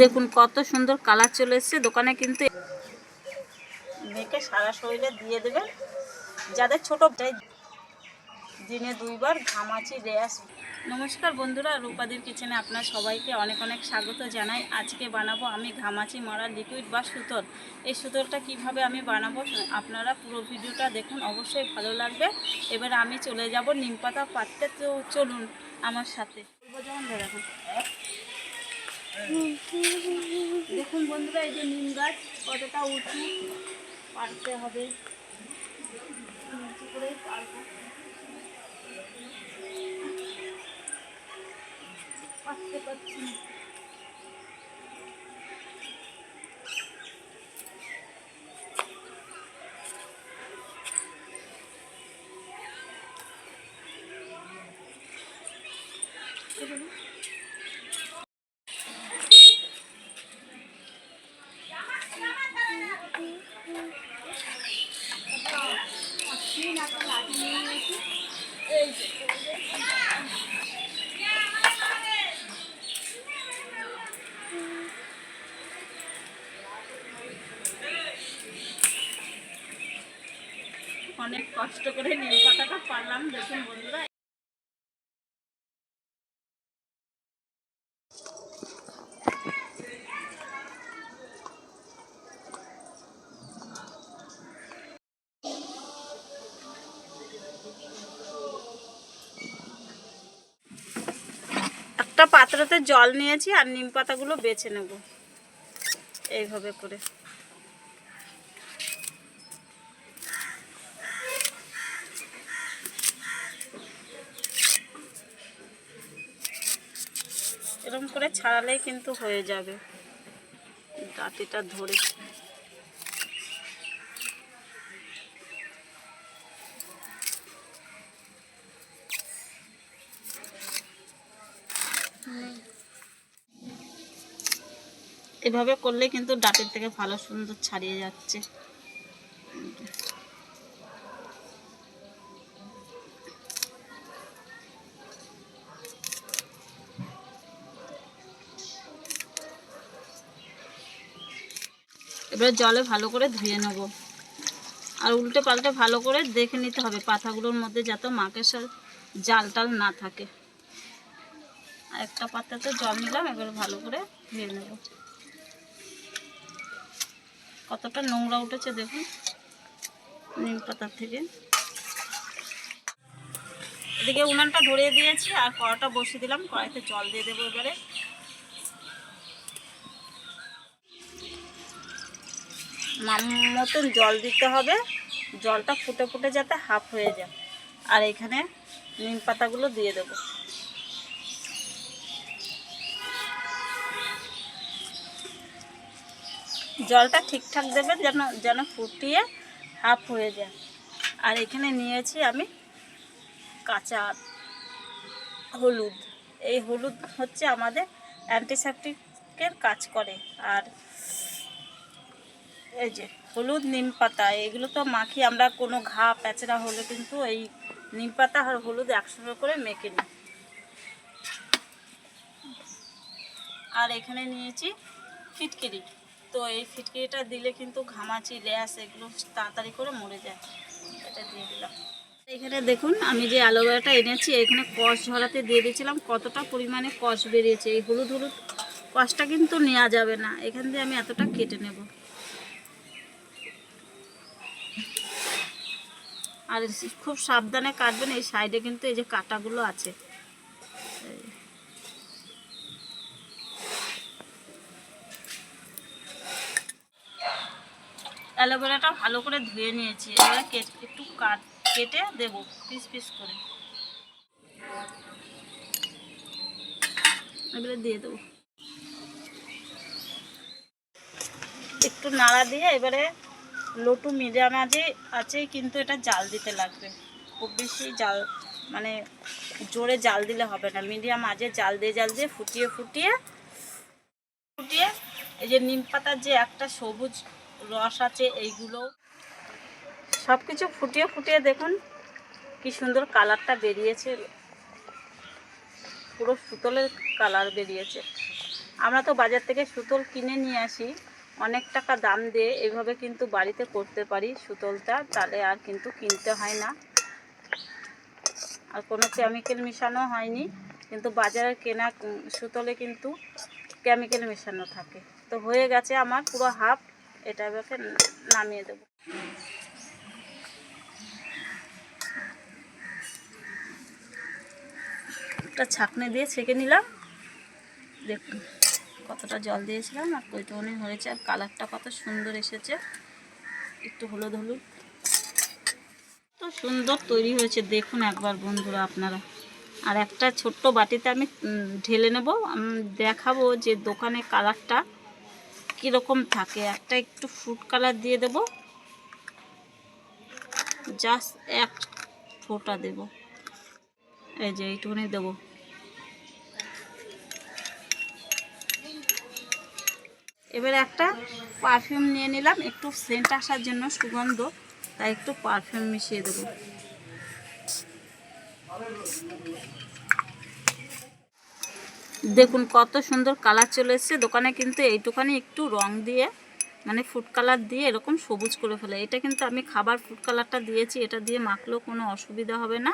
দেখুন, কত সুন্দর কালার চলে এসছে। দোকানে কিন্তু মেখে সারা শরীরে দিয়ে দেবেন যাদের ছোট দিনে দুইবার ঘামাচি রেয়াস নমস্কার বন্ধুরা, রূপাদির কিচেনে আপনার সবাইকে অনেক অনেক স্বাগত জানাই। আজকে বানাবো আমি ঘামাচি, মারা লিকুইড বা সুতোর। এই সুতোরটা কীভাবে আমি বানাবো আপনারা পুরো ভিডিওটা দেখুন, অবশ্যই ভালো লাগবে। এবার আমি চলে যাব নিমপাতা পাততে তো চলুন আমার সাথে। যেমন ধরে দেখুন বন্ধুরা, এই যে নিম গাছ কতটা উঁচু, পারতে হবে। উঁচু করে পারব। পারতে পারছি অনেক কষ্ট করে নিম পাতাটা পারলাম দেখুন বন্ধুরা। একটা পাত্রতে জল নিয়েছি আর নিম পাতাগুলো বেছে নেব। এইভাবে করে। এরকম করে ছাড়ালেই কিন্তু হয়ে যাবে। ডাটিটা ধরে। এভাবে করলে কিন্তু ডাটের থেকে ভালো সুন্দর ছাড়িয়ে যাচ্ছে। এবার জলে ভালো করে ধুয়ে নেব। আর উল্টে পাল্টে ভালো করে দেখে নিতে হবে পাতাগুলোর মধ্যে যাতে মাকের জাল টাল না থাকে। একটা পাতাতে জল নিলাম, এবার ভালো করে ধুয়ে নেব। কতটা নোংরা উঠেছে দেখুন, নিম পাতার থেকে। এদিকে উনানটা ধরিয়ে দিয়েছি, আর কড়াটা বসিয়ে দিলাম, কড়াইতে জল দিয়ে দেবো এবারে। মাম মতন জল দিতে হবে, জলটা ফুটে ফুটে যাতে হাফ হয়ে যায়। আর এখানে নিম পাতাগুলো দিয়ে দেব। জলটা ঠিকঠাক দেবেন যেন যেন ফুটিয়ে হাফ হয়ে যায়। আর এখানে নিয়েছি আমি কাঁচা হলুদ। এই হলুদ হচ্ছে আমাদের অ্যান্টিসেপটিকের কাজ করে। আর এই যে হলুদ নিম পাতা, এগুলো তো মাখি, আমরা কোনো ঘা, প্যাচড়া হলে কিন্তু এই নিম পাতা আর হলুদ একসঙ্গে করে মেখে নিই। আর এখানে নিয়েছি ফিটকিরি তো এই ফিটকিরিটা দিলে কিন্তু ঘামাচি র্যাশ এগুলো তাড়াতাড়ি করে মরে যায়। এটা দিয়ে দিলাম। এখানে দেখুন, আমি যে অ্যালোভেরাটা এনেছি, এখানে কষ ঝরাতে দিয়ে দিয়েছিলাম, কতটা পরিমাণে কষ বেরিয়েছে। এই হলুদ হলুদ কষটা কিন্তু নেওয়া যাবে না। এখান দিয়ে আমি এতটা কেটে নেব। আর খুব সাবধানে কাটবেন, এই সাইডে কিন্তু এই যে কাটাগুলো আছে। অ্যালোভেরাটা ভালো করে ধুয়ে নিয়েছি। এবারে কেট- একটু কাট কেটে দেবো, পিস পিস করে। এবারে দিয়ে দেবো। একটু নাড়া দিয়ে এবারে লটু মিডিয়াম আছে আছে, কিন্তু এটা জাল দিতে লাগবে। খুব বেশি জাল মানে জোরে জাল দিলে হবে না। মিডিয়াম আজে জাল দিয়ে জাল দিয়ে ফুটিয়ে ফুটিয়ে ফুটিয়ে এই যে নিম পাতার যে একটা সবুজ রস আছে, এইগুলো। সব কিছু ফুটিয়ে ফুটিয়ে দেখুন, কি সুন্দর কালারটা বেরিয়েছে। পুরো সুতলের কালার বেরিয়েছে। আমরা তো বাজার থেকে সুতোল কিনে নিয়ে আসি। অনেক টাকা দাম দিয়ে এভাবে কিন্তু বাড়িতে করতে পারি সুতলটা, তাহলে আর কিন্তু কিনতে হয় না। আর কোনো কেমিক্যাল মেশানো হয়নি, কিন্তু বাজারে কেনা সুতলে কিন্তু কেমিক্যাল মেশানো থাকে। তো হয়ে গেছে আমার পুরো হাফ এটা এবারে নামিয়ে দেবো। একটা ছাকনি দিয়ে ছেঁকে নিলাম। দেখুন কতটা জল দিয়েছিলাম আর কইটুকুনি হয়েছে আর কালারটা কত সুন্দর এসেছে। একটু হলুদ হলুদ। তো সুন্দর তৈরি হয়েছে দেখুন একবার বন্ধুরা আপনারা। আর একটা ছোট্ট বাটিতে আমি ঢেলে নেব। উম, দেখাবো যে দোকানে কালারটা। কীরকম থাকে? একটা একটু ফ্রুট কালার দিয়ে দেব। জাস্ট এক ফোঁটা দেব। এই যে এইটুকুনি দেবো। এবার একটা পারফিউম নিয়ে নিলাম। একটু সেন্ট আসার জন্য সুগন্ধ, তাই একটু পারফিউম মিশিয়ে দেবো। দেখুন, কত সুন্দর কালার চলে এসছে। দোকানে কিন্তু এইটুখানি একটু রং দিয়ে মানে ফুড কালার দিয়ে এরকম সবুজ করে ফেলে। এটা কিন্তু আমি খাবার ফুড কালারটা দিয়েছি, এটা দিয়ে মাখলেও কোনো অসুবিধা হবে না।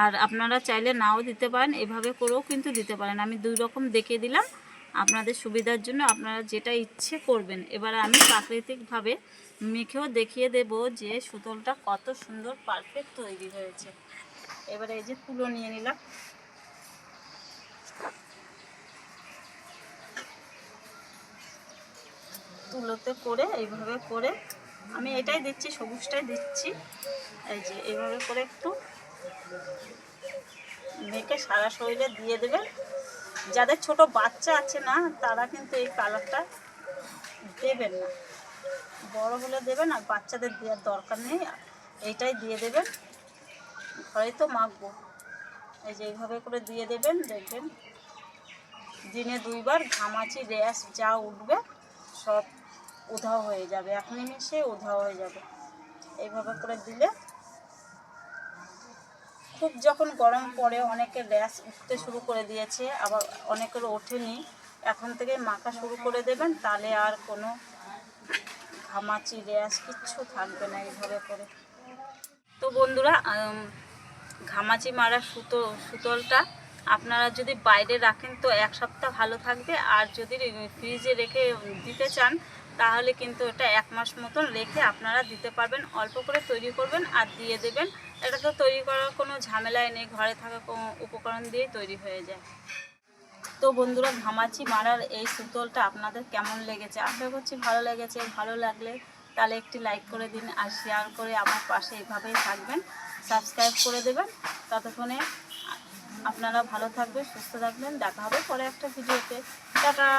আর আপনারা চাইলে নাও দিতে পারেন, এভাবে করেও কিন্তু দিতে পারেন। আমি দুই রকম দেখিয়ে দিলাম, আপনাদের সুবিধার জন্য আপনারা যেটা ইচ্ছে করবেন। এবার আমি প্রাকৃতিকভাবে মেখেও দেখিয়ে দেব যে সুতলটা কত সুন্দর পারফেক্ট তৈরি হয়েছে। এবারে এই যে তুলো নিয়ে নিলাম। তুলোতে করে এইভাবে করে আমি এটাই দিচ্ছি, সবুজটাই দিচ্ছি। এই যে এইভাবে করে একটু মেখে সারা শরীরে দিয়ে দেবেন যাদের ছোট বাচ্চা আছে না, তারা কিন্তু এই কালারটা দেবেন না। বড় হলে দেবেন আর বাচ্চাদের দেওয়ার দরকার নেই, এইটাই দিয়ে দেবেন। ঘরেই তো মাখবো। এই যে এইভাবে করে দিয়ে দেবেন, দেখবেন। দিনে দুইবার ঘামাচি, র্যাশ যা উঠবে সব উধাও হয়ে যাবে। এক নিমেষে উধাও হয়ে যাবে। এইভাবে করে দিলে খুব যখন গরম পড়ে অনেকের র্যাশ উঠতে শুরু করে দিয়েছে, আবার অনেকের ওঠেনি। এখন থেকে মাখা শুরু করে দেবেন, তাহলে আর কোনো ঘামাচি, র্যাশ কিচ্ছু থাকবে না এইভাবে করে। তো বন্ধুরা ঘামাচি মারা সুতো, সুতলটা আপনারা যদি বাইরে রাখেন তো এক সপ্তাহ ভালো থাকবে। আর যদি ফ্রিজে রেখে দিতে চান, তাহলে কিন্তু এটা এক মাস মতন রেখে আপনারা দিতে পারবেন। অল্প করে তৈরি করবেন আর দিয়ে দেবেন। এটা তো তৈরি করার কোনো ঝামেলায় নেই, ঘরে থাকা কোনো উপকরণ দিয়েই তৈরি হয়ে যায়। তো বন্ধুরা, ঘামাচি মারার এই সুতলটা আপনাদের কেমন লেগেছে? আশা করছি ভালো লেগেছে। ভালো লাগলে তাহলে একটি লাইক করে দিন আর শেয়ার করে আমার পাশে এভাবেই থাকবেন। সাবস্ক্রাইব করে দেবেন। ততক্ষণে আপনারা ভালো থাকবেন সুস্থ থাকবেন। দেখা হবে পরে একটা ভিডিওতে। টাটা!